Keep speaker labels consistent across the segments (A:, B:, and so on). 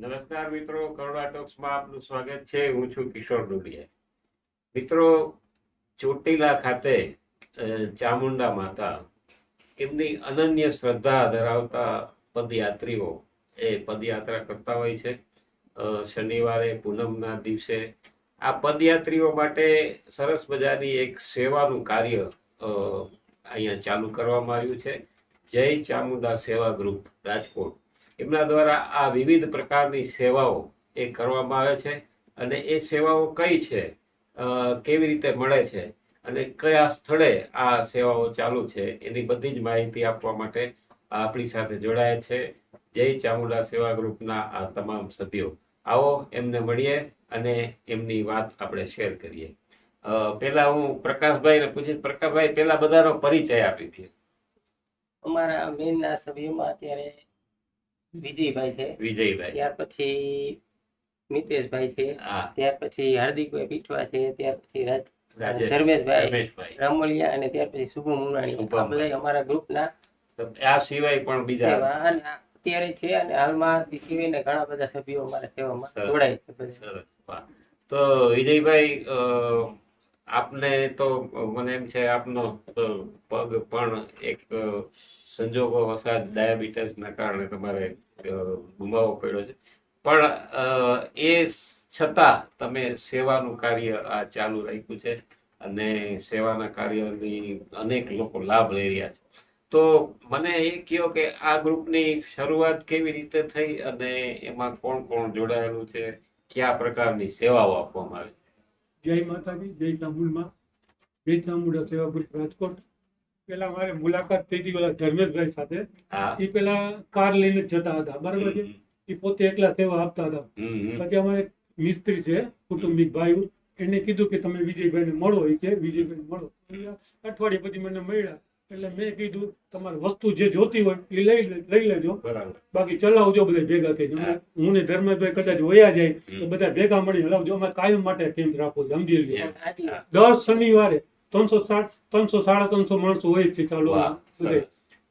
A: નમસ્કાર મિત્રો કરોડા ટોક્સમાં આપનું સ્વાગત છે. હું છું કિશોર ડુડિયા મિત્રો, ચોટીલા ખાતે ચામુંડા માતા એમની અનન્ય શ્રદ્ધા ધરાવતા પદયાત્રીઓ એ પદયાત્રા કરતા હોય છે. શનિવારે, પૂનમના દિવસે આ પદયાત્રીઓ માટે સરસ મજાની એક સેવાનું કાર્ય અહીંયા ચાલુ કરવામાં આવ્યું છે. જય ચામુંડા સેવા ગ્રુપ, રાજકોટ. એમના દ્વારા આ વિવિધ પ્રકારની સેવાઓ એ કરવામાં આવે છે અને એ સેવાઓ કઈ છે? કેવી રીતે મળે છે? અને કયા સ્થળે આ સેવાઓ ચાલુ છે? એની બધી જ માહિતી આપવા માટે આપણી સાથે જોડાયા છે. જય ચામુંડા સેવા ગ્રુપના આ તમામ સભ્યો. આવો એમને મળીએ અને એમની વાત આપણે શેર કરીએ. પહેલા હું પ્રકાશભાઈને પૂછીશ. પ્રકાશભાઈ, પહેલા બધાનો પરિચય આપી દઈએ
B: અમારા મેન ના સભ્યોમાં અત્યારે વિજયભાઈ છે.
A: વિજયભાઈ.
B: ત્યાર પછી મિતેશભાઈ છે. ત્યાર પછી હાર્દિકભાઈ પીઠવા છે. ત્યાર પછી રાજ ધર્મેશભાઈ રામોલિયા અને ત્યાર પછી શુભમ. આ અમારા ગ્રુપના
A: આ સિવાય પણ બીજા
B: અત્યારે છે અને હાલમાં સિવાયના ઘણા બધા સભ્યો અમારા સેવામાં
A: સરસ.
B: જોડાય છે
A: તો વિજયભાઈ આપને તો મને એમ છે આપનો પગ પણ એક સંજોગો સંજોગો વસાત ડાયાબિટીસના કારણે તમારે અ, ગુમાવવો પડ્યો છે. પણ એ છતાં તમે સેવાનું કાર્ય આ ચાલુ રાખ્યું છે અને સેવાના કાર્યની અનેક લોકો લાભ લઈ રહ્યા છે. તો મને એ કહો કે આ ગ્રુપની શરૂઆત કેવી રીતે થઈ અને એમાં કોણ કોણ જોડાયેલું છે? કયા પ્રકારની સેવાઓ આપવામાં આવે
C: જય માતાજી જય ચામુંડમાં જય ચામુંડા સેવા ગ્રુપ રાજકોટ પેલા મારે મુલાકાત થઈ હતી પેલા ધર્મેશભાઈ સાથે. એ પેલા કાર લઈને જતા હતા બરાબર છે? એ પોતે એકલા સેવા આપતા હતા. પછી અમારે મિસ્ત્રી છે કુટુંબિક ભાઈ એને કીધું કે તમે વિજયભાઈને મળો એ કે વિજયભાઈ મળો. અઠવાડિયે પછી મને મળ્યા એટલે મેં કીધું તમારે વસ્તુ જે જોતી હોય એ લઈ લઈ લેજો. બાકી ચલાવજો બધા ભેગા થઈ જાય હું ને ધર્મેશભાઈ કદાચ વયા જાય તો બધા ભેગા મળી હલાવજો અમે કાયમ માટે કેમ્પ રાખો છો. સમજી લેજો. દર શનિવારે ત્રણસો સાઠ ત્રણસો સાડા ત્રણસો માણસો હોય જ છે ચાલુ.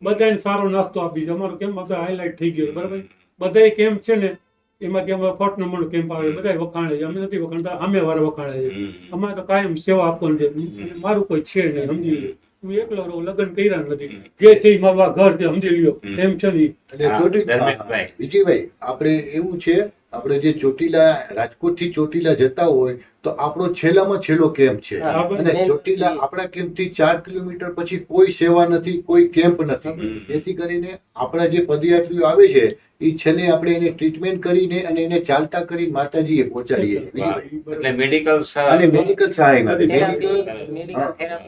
C: બધાને સારો નાસ્તો આપી છે. અમારો કેમ બધા હાઈલાઇટ થઈ ગયો બરાબર? બધા કેમ્પ છે ને એમાંથી અમારો ફર્સ્ટ નંબર કેમ્પ આવે બધા વખાણે છે. અમે નથી વખાણતા અમે વાર વખાણે છે. અમારે તો કાયમ સેવા આપવાની છે. મારું કોઈ છે નહીં સમજી લો હું એકલો રહું લગ્ન કર્યા નથી જે છે મારું આ ઘર છે સમજી લ્યો. એમ છે ને
D: એટલે
A: હા,
D: ચોટી-
A: ધર્મેશભાઈ.
D: હા, વિજયભાઈ આપણે એવું છે આપણે જે ચોટીલા રાજકોટથી ચોટીલા જતા હોય તો આપણો છેલ્લામાં છેલ્લો કેમ્પ છે. અને ચોટીલા આપણા કેમ્પથી ચાર કિલોમીટર પછી કોઈ સેવા નથી કોઈ કેમ્પ નથી. જેથી કરીને આપણા જે પદયાત્રીઓ આવે છે એ છેલ્લે આપણે એને ટ્રીટમેન્ટ કરીને અને એને ચાલતા કરી માતાજીએ પહોંચાડીએ.
A: એટલે મેડિકલ
D: અને મેડિકલ સહાય માટે. મેડિકલ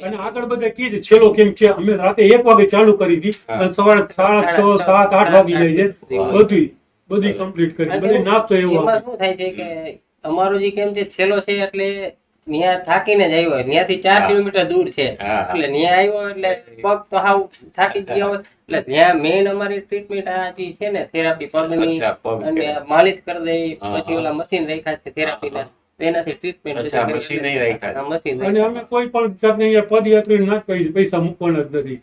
C: અને આગળ બધા કીધું છેલ્લો કેમ્પ છે અમે રાતે એક વાગે ચાલુ કરી હતી. અને સવારે સાત છ સાત આઠ વાગી જાય છે. બધી બધી કમ્પ્લીટ કરી બધી નાસ્તો એવો
B: એમાં શું થાય છે કે અમારો જે કેમ છે છેલ્લો છે એટલે ત્યાં થાકીને જ આવ્યો. ન્યાથી ચાર કિલોમીટર દૂર છે. એટલે ત્યાં આવ્યો એટલે પગ તો હાવ થાકી જ ગયા. એટલે ત્યાં મેઇન અમારી ટ્રીટમેન્ટ આ જે છે ને થેરાપી પગની અને માલિશ કરી દઈ પછી ઓલા મશીન રાખ્યા છે થેરાપીના એનાથી ટ્રીટમેન્ટ મશીન
C: અને અમે કોઈ પણ જાતની અહીંયા પદયાત્રી ના જ પૈસા મૂકવાના જ નથી.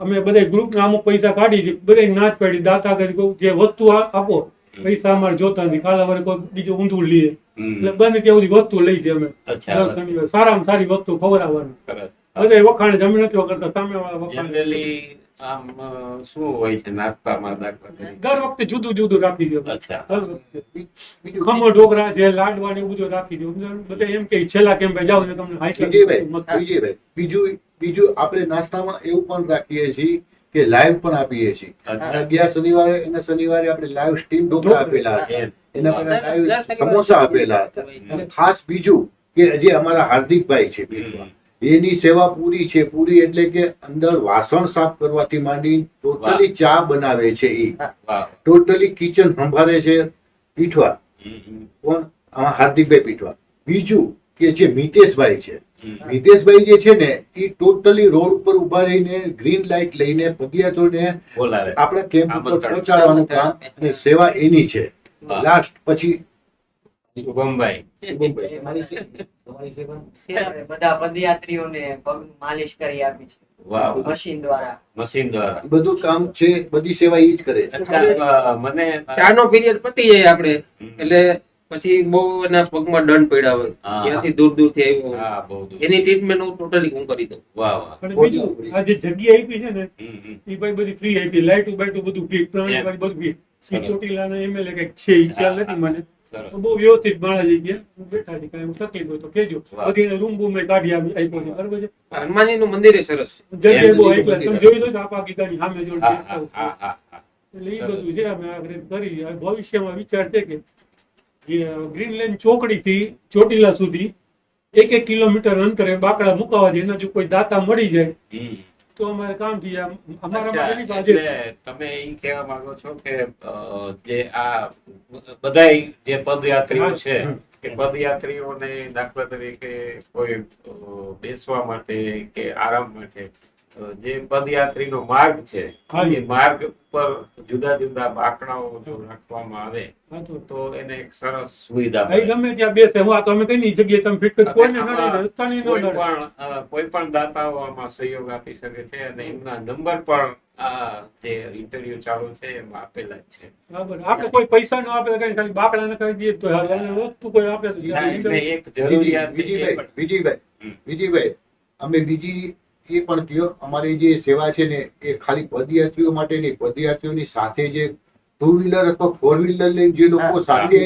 C: અમે બધા ગ્રુપ ના અમુક પૈસા કાઢી છે બધા ના જ પાડી દાતા કરી જે વસ્તુ આ- આપો પૈસા અમારે જોતા નથી. કાલે વરે કોઈ બીજું ઊંધું લઈએ. એટલે બંધ ત્યાં સુધી વસ્તુ લઈ છે અમે. સારામાં સારી વસ્તુ ખવડાવવાની. બધા વખાણે જમીન નથી વખાણતા સામે વાળા વખાણે
A: આમ શું હોય છે નાસ્તામાં દાખલા
C: દર વખતે જુદું જુદું રાખી દો.
A: અચ્છા.
C: ખમો
D: બીજું
C: ઢોકળા છે લાડવા ને બધું રાખી દો. બધા એમ કે છેલ્લા કેમ જાવ તમને
D: વિજયભાઈ બીજું બીજું આપણે નાસ્તામાં એવું પણ રાખીએ છીએ કે લાઈવ પણ આપીએ છીએ. ગયા શનિવારે એના શનિવારે આપણે લાઈવ સ્ટીમ ઢોકળા આપેલા હતા. એના પર લાઈવ સમોસા આપેલા હતા. અને ખાસ બીજું કે જે અમારા હાર્દિકભાઈ છે પીઠવા, એની સેવા પૂરી છે પૂરી એટલે કે અંદર વાસણ સાફ કરવાથી માંડી ટોટલી ચા બનાવે છે એ. ટોટલી કિચન સંભાળે છે પીઠવા. કોણ હાર્દિકભાઈ પીઠવા. બીજું કે જે મિતેશભાઈ છે. મિતેશભાઈ જે છે ને એ ટોટલી રોડ ઉપર ઊભા રહીને ગ્રીન લાઇટ લઈને પદયાત્રીઓને આપણા કેમ્પ ઉપર. પહોંચાડવાનું કામ અને સેવા એની છે. લાસ્ટ પછી
A: શુભમભાઈ.
D: તમારી સેવા?
E: ત્યારે બધા પદયાત્રીઓને પગ માલિશ કરી આપી છે. મશીન દ્વારા.
A: મશીન દ્વારા.
D: બધું કામ છે બધી સેવા એ જ કરે છે.
A: મને
F: ચાનો પીરિયડ પતી જાય આપણે. એટલે પછી બહુ એના પગમાં દંડ પડ્યા હોય. ત્યાંથી દૂર દૂરથી આવ્યો હોય.
A: હા બહુ દૂર.
F: એની ટ્રીટમેન્ટ હું ટોટલી હું કરી દઉં.
A: વાહ વાહ.
C: અને બીજું આ જે જગ્યા આપી છે ને
A: હમ, હમ.
C: એ ભાઈ બધી ફ્રી આપી. લાઈટું બાઈટું બધું ફ્રી પ્રાણી
A: એમ.
C: વાળી બધું ફ્રી
A: સરસ.
C: ચોટીલા એમએલએ કંઈક છે ઈ ખ્યાલ નથી મને. બહુ વ્યવસ્થિત માણસ જગ્યા બેઠા છે કાંઈ તકલીફ હોય તો કેજો બધી રૂમ બૂમ મેં કાઢી આવી આપ્યો છે બરાબર છે?
F: હનુમાનજી નું મંદિર એ સરસ છે.
C: બહુ. તમે જોઈ લો છો આપા ગીતાની સામે જોડે
A: હા હા હા હા હા.
C: એટલે એ બધું છે અમે આગળ કરી ભવિષ્યમાં વિચાર છે કે ગ્રીનલેન્ડ ચોકડી થી ચોટીલા સુધી એક એક કિલોમીટર અંતરે બાકડા મુકાવા જાય એના જો કોઈ દાતા મળી જાય. તો અમારે કામ થઈ અમારા માટે નહીં
A: એટલે તમે એ કહેવા માંગો છો કે જે આ બધા જે પદયાત્રીઓ છે. કે પદયાત્રીઓને દાખલા તરીકે કોઈ બેસવા માટે કે આરામ માટે જે પદયાત્રીનો માર્ગ છે એ માર્ગ પર જુદા જુદા બાકડાઓ જો રાખવામાં આવે
C: તો.
A: તો એને એક સરસ સુવિધા મળે.
C: ગમે ત્યાં બેસે. હું આ તો અમે કઈ નહીં જગ્યાએ તમે ફિટ કરી કોઈને રસ્તાની ન
A: પણ કોઈ પણ દાતાઓ આમાં સહયોગ આપી શકે છે અને એમના નંબર પણ આ જે ઇન્ટરવ્યુ ચાલુ છે એમાં આપેલા જ છે.
C: બરાબર. આપણે કોઈ પૈસા ન આપે કઈ ખાલી બાકડાને કરી દઈએ તો વસ્તુ કોઈ આપે
A: એક જરૂરિયાત
D: વિજયભાઈ વિજયભાઈ વિજયભાઈ અમે બીજી એ પણ કયો અમારી જે સેવા છે ને એ ખાલી પદયાત્રીઓ માટે નહીં પદયાત્રીઓની સાથે જે ટુ વ્હીલર અથવા ફોર વ્હીલર લઈને જે લોકો સાથે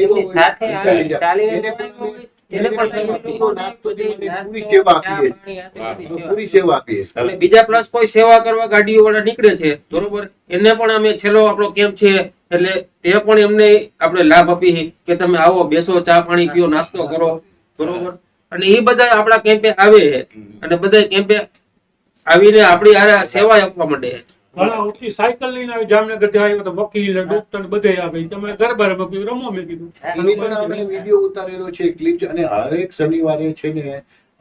F: બીજા પ્લસ કોઈ સેવા કરવા ગાડીઓ વાળા નીકળે છે બરોબર? એને પણ અમે છેલ્લો આપણો કેમ્પ છે એટલે તે પણ એમને આપણે લાભ આપી કે તમે આવો બેસો ચા પાણી પીઓ નાસ્તો કરો બરોબર? અને એ બધા આપણા કેમ્પે આવે છે. અને બધા કેમ્પે આવીને આપણી આ સેવા આપવા માંડે.
C: ઘણા ઉઠી સાયકલ લઈને આવી જામનગરથી આવ્યો તો વકીલ ડોક્ટર બધે આવે. તમે ગરબા રમો કીધું રમો મેં કીધું.
D: એની પણ અમે વીડિયો ઉતારેલો છે ક્લિપ અને હરેક શનિવારે છે ને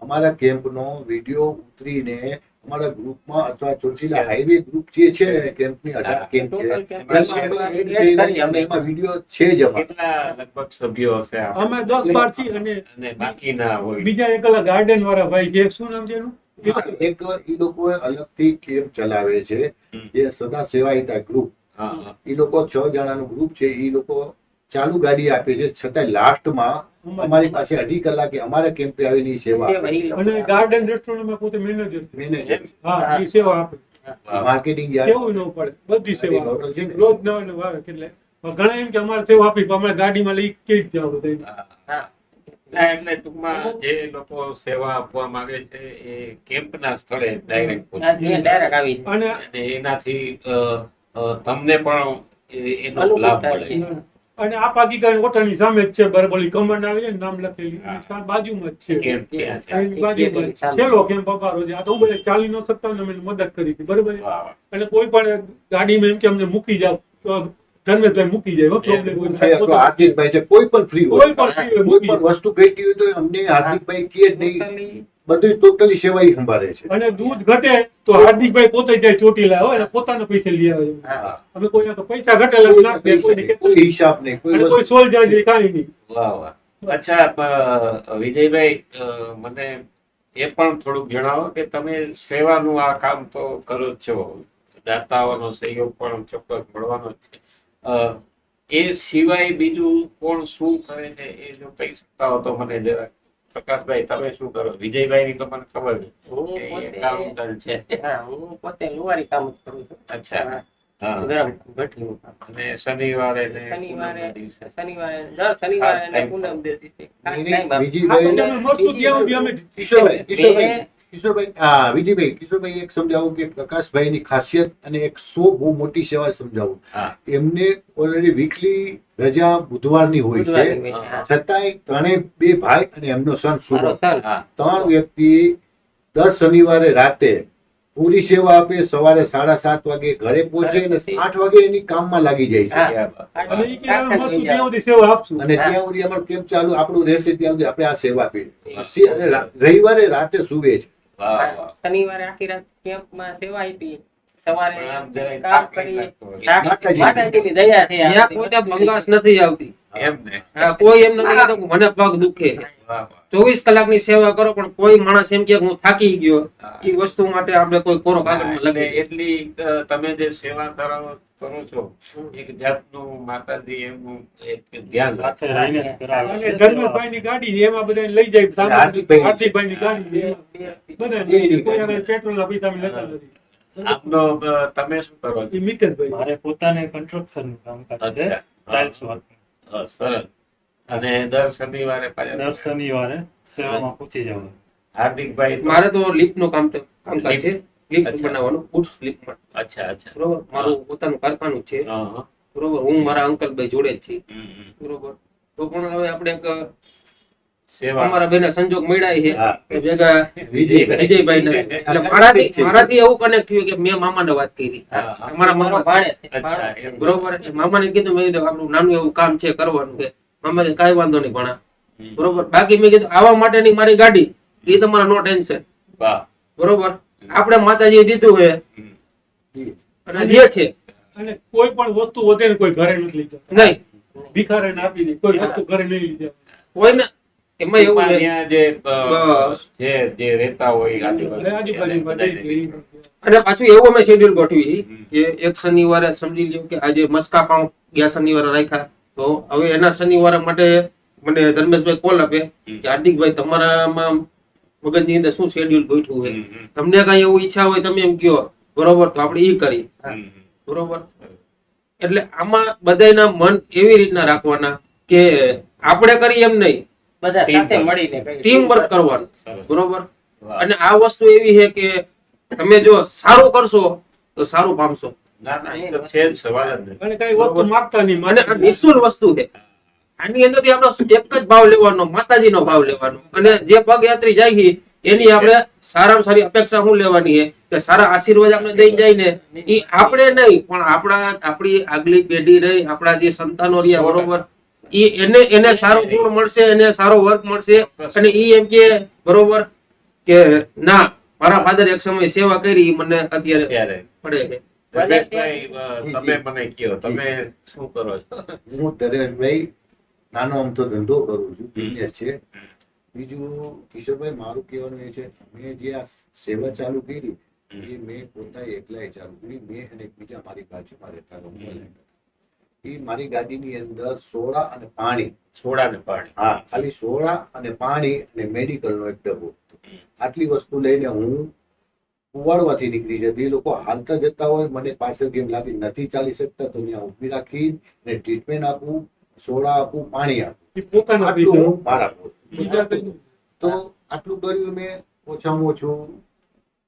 D: અમારા કેમ્પનો વીડિયો ઉતરીને અમારા ગ્રુપમાં અથવા ચોટીલા હાઈવે ગ્રુપ જે છે કેમ્પની અઢાર કેમ્પ છે એમાં વીડિયો છે જ
A: લગભગ સભ્યો હશે
C: અમે દસ બાર છીએ અને
A: બાકીના હોય.
C: બીજા એક ગાર્ડન વાળા ભાઈ છે શું નામ છે એનું?
D: એક એ લોકો અલગથી કેમ્પ ચલાવે છે. જે સદા સેવાયતા ગ્રુપ
A: હા, હા.
D: લોકો છ જણાનું ગ્રુપ છે એ લોકો ચાલુ ગાડી આપે છે. છતાં લાસ્ટમાં અમારી પાસે અઢી કલાકે અમારા કેમ્પે આવીને ઈ સેવા
C: અને ગાર્ડન રેસ્ટોરન્ટમાં પોતે મેનેજર
D: મેનેજર
C: હા એ સેવા આપે
A: માર્કેટિંગ
D: માર્કેટિંગ
C: કેવું ન પડે. બધી સેવા આપે.
D: હોટલ છે ને.
C: રોજ નવા નવા આવે. એટલે ઘણા એમ કે અમારે સેવા આપી પણ અમારે ગાડીમાં લઈ કે જ જાવ
A: હા.
B: હા.
A: ના, એટલે ટૂંકમાં જે લોકો સેવા આપવા માંગે છે એ કેમ્પના સ્થળે ડાયરેક્ટ.
C: અને
A: એનાથી તમને પણ એનો લાભ મળે.
C: અને આ પાકિસ્તાન હોટલની સામે જ છે બરબોલી કમાન્ડ કમંડ આવી છે ને નામ લખેલી. બાજુમાં જ છે. બાજુમાં છેલ્લો કેમ્પ અપારો છે. આ તો બધા ચાલી ન શકતા ને અમે મદદ કરી હતી. બરાબર?
A: વાહ.
C: કોઈ પણ ગાડીમાં એમ કે અમને મૂકી જાવ તો ધર્મેશભાઈ મૂકી જાય. પ્રોબ્લેમ
D: હાર્દિકભાઈ છે કોઈ પણ ફ્રી હોય.
C: કોઈ પણ
D: કોઈ પણ વસ્તુ ભેટી હોય તો અમને હાર્દિકભાઈ કે નહીં. બધું ટોટલી સેવા સંભાળે છે.
C: અને દૂધ ઘટે તો હાર્દિકભાઈ પોતે જાય ચોટીલા હોય અને પોતાના પૈસે લઈ આવે. અમે કોઈ તો પૈસા ઘટેલા કોઈને
D: નહીં, કોઈ હિસાબ નહીં કોઈ
C: કોઈ સોલ જાય કાંઈ નહીં.
A: વાહ વાહ. અચ્છા વિજયભાઈ મને એ પણ થોડુંક જણાવો કે તમે સેવાનું આ કામ તો કરો જ છો. દાતાઓનો સહયોગ પણ ચોક્કસ મળવાનો જ છે. એ સિવાય બીજું કોણ શું કરે છે એ જો કહી શકતા હો તો મને જરા. પ્રકાશભાઈ તમે શું કરો? વિજયભાઈ ની તો મને ખબર છે
B: હા હું પોતે લુવારી કામ જ કરું છું.
A: અચ્છા. હા.
B: ગરમ ભઠ્ઠીનું કામ.
A: અને શનિવારે
B: શનિવારે શનિવારે દર શનિવારે અને પૂનમ દિવસે ખાસ
D: કિશોરભાઈ વિજયભાઈ કિશોરભાઈ એક સમજાવું કે પ્રકાશભાઈની ખાસિયત અને એક સો બહુ મોટી સેવા સમજાવું. એમને ઓલરેડી વીકલી રજા બુધવારની હોય છે.
B: હોય છે.
D: છતાંય ત્રણેય બે ભાઈ અને એમનો સન.
A: હા.
D: ત્રણ વ્યક્તિ દર શનિવારે રાતે પૂરી સેવા આપે સવારે સાડા સાત વાગે ઘરે પહોંચે અને આઠ વાગે એની કામમાં લાગી જાય છે.
C: અને ત્યાં સુધી
D: અમારું કેમ ચાલુ? આપણું રહેશે ત્યાં સુધી આપણે આ સેવા આપી સે- અને રા- રવિવારે રાતે સુવે છે.
B: શનિવારે આખી રાત કેમ્પમાં સેવા આપી. સવારે કામ. માતાજીની દયા
F: ત્યાં કોઈ નથી આવતી.
A: એમ ને?
F: કોઈ એમ નથી કહેતો મને પગ દુખે. ચોવીસ કલાકની સેવા કરો પણ કોઈ માણસ એમ કે હું થાકી ગયો. એ વસ્તુ માટે આપણે કોઈ કોરો કાગળમાં લખી
A: એટલી તમે જે સેવા કરો કરો છો એક જાતનું માતાજી એમનું એક ધ્યાન રાખે.
C: ધર્મેશભાઈ ની ગાડી એમાં બધા લઈ જાય.
D: હાર્દિકભાઈ.
C: ની ગાડી બધા પેટ્રોલ પેટ્રોલના પૈસા લેતા નથી.
A: આપનો તમે શું કરો
C: મિતેશભાઈ.
G: મારે પોતાને કન્સ્ટ્રક્શન કામકાજ છે. ટાઇલ્સ વર્ક
A: સરસ. અને દર શનિવારે પાછા
G: દર શનિવારે સેવામાં પૂછી જવું
A: હાર્દિકભાઈ
F: મારે તો લિફ્ટનું કામ કામકાજ છે. લિફ્ટ. બનાવવાનું ફૂડ લિફ્ટ
A: અચ્છા અચ્છા.
F: બરોબર? મારું પોતાનું કારખાનું છે. બરોબર? હું મારા અંકલભાઈ જોડે જ
A: હમ.
F: બરોબર? તો પણ હવે આપણે એક અમારા બેના સંજોગ મળ્યા છે ભેગા
A: વિજયભાઈ.
F: વિજયભાઈ ને એટલે મારાથી મારાથી એવું કનેક્ટ થયું કે મેં મામાને વાત કરી.
A: હા, હા.
F: અમારા મામા
B: ભાણેજ છે,
A: અચ્છા
B: ભાણેજ.
A: એમ.
F: બરોબર મામાને કીધું મેં કીધું આપણું નાનું એવું કામ છે કરવાનું છે. મામા કે કાંઈ વાંધો નહીં ભણા. બરોબર. બાકી મેં કીધું આવા માટેની મારી ગાડી એ તમારા નો ટેન્શન. બરોબર. આપણે માતાજી દીધું છે. અને દે છે.
C: અને કોઈ પણ વસ્તુ વધે કોઈ ઘરે નથી લઈ જતા
F: નહીં.
C: ભિખારીને આપી દે કોઈ વસ્તુ ઘરે નહીં લીધે.
F: કોઈને એમાં એવું
A: ત્યાં જે જે જે રહેતા હોય આજુબાજુ.
C: અને
F: પાછું એવું અમે શેડ્યુલ ગોઠવી કે એક શનિવારે સમજી લ્યો કે આજે મસ્કા પાઉં ગયા શનિવારે રાખ્યા. તો હવે એના શનિવારે માટે મને ધર્મેશભાઈ કોલ આપે કે હાર્દિકભાઈ તમારામાં મગજની અંદર શું શેડ્યુલ ગોઠવું હોય તમને કઈ એવું ઈચ્છા હોય તમે એમ કયો બરોબર? તો આપણે ઈ કરી બરોબર. એટલે આમાં બધાના મન એવી રીતના રાખવાના કે આપણે કરીએ એમ નહીં.
B: બધા સાથે મળીને
F: ટીમ વર્ક કરવાનું. બરોબર? અને આ વસ્તુ એવી છે કે તમે જો સારું કરશો તો સારું પામશો.
A: ના ના એ તો છે જ સવાલ જ. નથી
C: અને કઈ વસ્તુ માગતા નહીં.
F: અને આ નિઃશુલ્ક વસ્તુ છે. આની અંદરથી આપણો એક જ ભાવ લેવાનો માતાજીનો ભાવ લેવાનો. અને જે પગયાત્રી જાય છે એની આપણે સારામાં સારી અપેક્ષા શું લેવાની છે? કે સારા આશીર્વાદ આપણે દઈ જાય ને. એ આપણે નહીં પણ આપણા આપણી આગલી પેઢી રહી આપણા જે સંતાનો રહ્યા બરોબર? એ એને એને સારો ગુણ મળશે એને સારો વર્ક મળશે. અને એ એમ કે બરોબર કે ના મારા ફાધર એક સમય સેવા કરી મને અત્યારે
A: ત્યારે.
F: પડે છે.
A: તમે મને કયો તમે શું કરો છો?
D: હું ધરેશભાઈ નાનો અમથો ધંધો કરું છું બિઝનેસ છે. બીજું કિશોરભાઈ મારું કહેવાનું એ છે મેં જે આ સેવા ચાલુ કરી એ મેં પોતા એકલાએ ચાલુ કરી મેં અને એક બીજા મારી બાજુમાં રહેતા હતા, ઉંમર લાયક હતા. એ મારી ગાડીની અંદર સોડા અને પાણી.
A: સોડા અને પાણી.
D: હા ખાલી સોડા અને પાણી અને મેડિકલનો એક ડબ્બો આટલી વસ્તુ લઈને હું કુવાડવાથી નીકળી જતી. લોકો હાલતા જતા હોય મને પાછળ ગેમ લાગે નથી ચાલી શકતા તો ત્યાં ઊભી રાખી ને ટ્રીટમેન્ટ આપું સોડા આપું પાણી આપું. આટલું હું. તો આટલું કર્યું મેં ઓછામાં ઓછું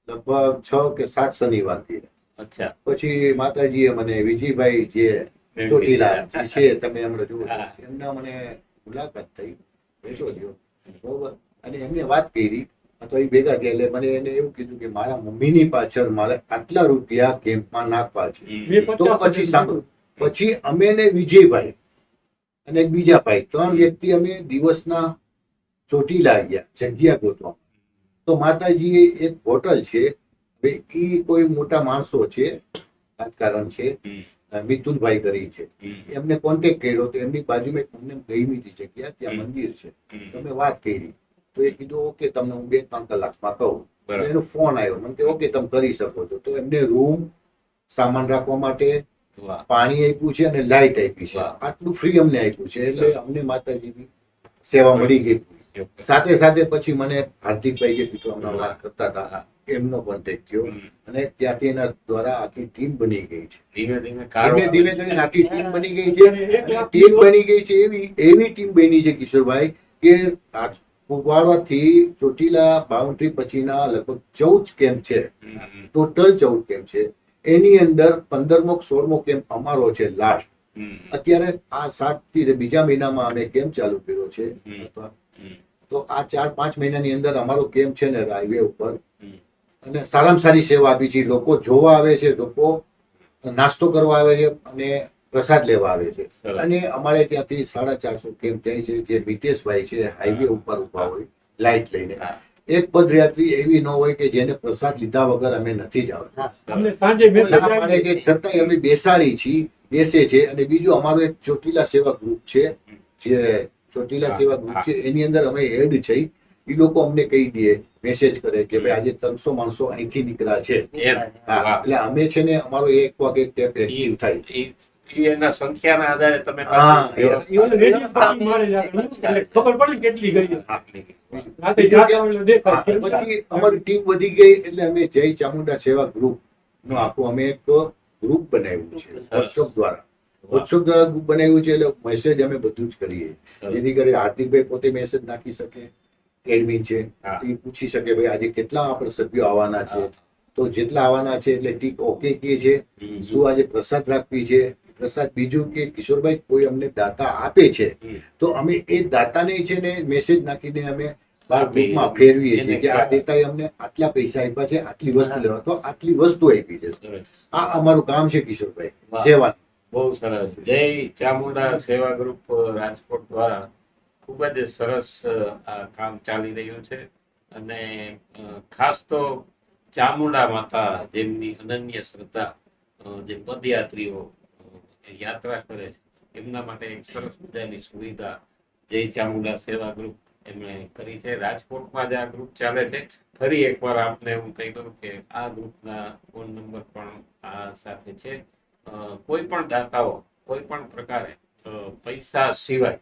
D: લગભગ છ કે સાત શનિવારથી
A: અચ્છા.
D: પછી માતાજીએ મને વિજયભાઈ જે ચોટીલા છે તમે હમણાં જુઓ એમના મને મુલાકાત થઈ. બેઠો થયો બરોબર. અને એમને વાત કરી. અથવા એ ભેગા થયા. એટલે મને એને એવું કીધું કે મારા મમ્મીની પાછળ મારે આટલા રૂપિયા કેમ્પમાં નાખવા છે. તો પછી સાંભળો. પછી અમે ને વિજયભાઈ અને એક બીજા ભાઈ ત્રણ વ્યક્તિ અમે દિવસના ચોટીલા ગયા જગ્યા ગોતવા. તો માતાજીએ એક હોટલ છે. એ કોઈ મોટા માણસો છે. રાજકારણ છે. મિતુલભાઈ કરી છે. એમને કોન્ટેક્ટ કર્યો તો એમની બાજુમાં એક અમને ગઈ હતી જગ્યા ત્યાં મંદિર છે. તમે વાત કરી. તો એ કીધું ઓકે તમને હું બે ત્રણ કલાકમાં કહું. એનો ફોન આવ્યો. મને કે ઓકે તમે કરી શકો છો. તો એમને રૂમ સામાન રાખવા માટે પાણી આપ્યું છે અને લાઇટ આપી છે. આટલું ફ્રી અમને આપ્યું છે. એટલે અમને માતાજીની સેવા મળી ગઈ. સાથે સાથે પછી મને હાર્દિકભાઈ જે પીઠો હમણાં વાત કરતા હતા. એમનો કોન્ટેક્ટ થયો. અને ત્યાંથી એના દ્વારા આખી ટીમ બની ગઈ છે.
A: ધીમે ધીમે
D: ધીમે આખી ટીમ બની ગઈ છે. ટીમ બની ગઈ છે એવી એવી ટીમ બની છે કિશોરભાઈ કે આજ ચોટીલા બાઉન્ડ્રી પછીના લગભગ ચૌદ કેમ્પ છે. ટોટલ ચૌદ કેમ્પ છે. એની અંદર પંદરમો સોળમો કેમ્પ અમારો છે લાસ્ટ અત્યારે આ સાતથી બીજા મહિનામાં અમે કેમ્પ ચાલુ કર્યો છે. તો આ ચાર પાંચ મહિનાની અંદર અમારો કેમ્પ છે ને હાઈવે ઉપર. અને સારામાં સારી સેવા આપી છે. લોકો જોવા આવે છે લોકો નાસ્તો કરવા આવે છે અને પ્રસાદ લેવા આવે છે. અને અમારે ત્યાંથી સાડા ચારસો કેમ્પ જાય છે જે મિતેશભાઈ છે હાઈવે ઉપર ઊભા હોય લાઇટ લઈને. એક પદયાત્રી એવી ન હોય કે જેને પ્રસાદ લીધા વગર અમે નથી જ આવતા. છતાંય અમે બેસાડી છીએ બેસે છે અને બીજું અમારું એક ચોટીલા સેવા ગ્રુપ છે જે ચોટીલા સેવા ગ્રુપ છે એની અંદર અમે હેડ છે. એ લોકો અમને કહી દે મેસેજ કરે કે ભાઈ આજે ત્રણસો માણસો અહીંથી નીકળ્યા છે. એટલે અમે છે ને અમારો એક વાગે ટેપ એક્ટિવ થાય.
A: એના સંખ્યાના આધારે તમે
C: ખબર પડે કેટલી ગઈ
D: પછી અમારી ટીમ વધી ગઈ એટલે અમે જય ચામુંડા સેવા ગ્રુપનું આખું અમે એક ગ્રુપ બનાવ્યું છે વોટ્સઅપ દ્વારા. વોટ્સઅપ દ્વારા ગ્રુપ બનાવ્યું છે એટલે મેસેજ અમે બધું જ કરીએ. જેથી કરી હાર્દિકભાઈ પોતે મેસેજ નાખી શકે. એડમિન છે એ પૂછી શકે ભાઈ આજે કેટલા આપણે સભ્યો આવવાના છે. તો જેટલા આવવાના છે એટલે ટીક ઓકે કે છે. શું આજે પ્રસાદ રાખવી છે? પ્રસાદ બીજું કે કિશોરભાઈ કોઈ અમને દાતા આપે છે? તો અમે એ દાતાને છે ને મેસેજ નાખીને અમે બાર. ગ્રુપમાં ફેરવીએ છીએ કે આ. દેતાએ અમને આટલા પૈસા આપ્યા છે આટલી વસ્તુ લેવા. તો આટલી વસ્તુ આપી છે. આ અમારું કામ છે કિશોરભાઈ. સેવા.
A: બહુ સરસ. જય ચામુંડા સેવા ગ્રુપ રાજકોટ દ્વારા. ખૂબ જ સરસ આ કામ ચાલી રહ્યું છે. અને ખાસ તો ચામુંડા માતા જેમની અનન્ય શ્રદ્ધા જે પદયાત્રીઓ યાત્રા કરે છે, એમના માટે એક સરસ મજાની સુવિધા જય ચામુંડા સેવા ગ્રુપ એમણે કરી છે. રાજકોટમાં જ આ ગ્રુપ ચાલે છે. ફરી એકવાર આપને હું કહી દઉં કે આ ગ્રુપના ફોન નંબર પણ આ સાથે છે. કોઈ પણ દાતાઓ, કોઈ પણ પ્રકારે પૈસા સિવાય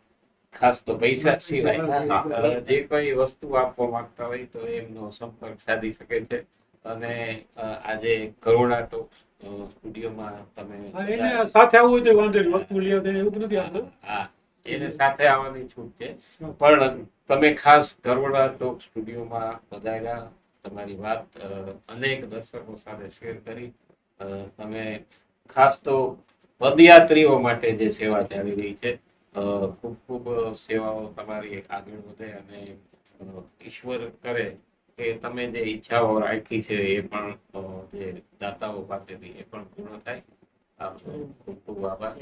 A: ખાસ તો પૈસા સિવાય. જે કોઈ વસ્તુ આપવા માંગતા હોય તો એમનો સંપર્ક સાધી શકે છે. અને આજે કરોડા ટોક સ્ટુડિયોમાં તમે
C: એને સાથે આવવું હોય તો વાંધો નહીં. વસ્તુ લઈ આવતા એવું નથી
A: હા એને સાથે આવવાની છૂટ છે. પણ તમે ખાસ કરોડા ટોક સ્ટુડિયોમાં પધાર્યા તમારી વાત અનેક દર્શકો સાથે શેર કરી. તમે ખાસ તો પદયાત્રીઓ માટે જે સેવા ચાલી રહી છે ખૂબ ખૂબ સેવાઓ તમારી આગળ વધે અને ઈશ્વર કરે કે તમે જે ઈચ્છાઓ રાખી છે એ પણ જે દાતાઓ પાસેથી એ પણ પૂર્ણ થાય. ખૂબ ખૂબ આભાર.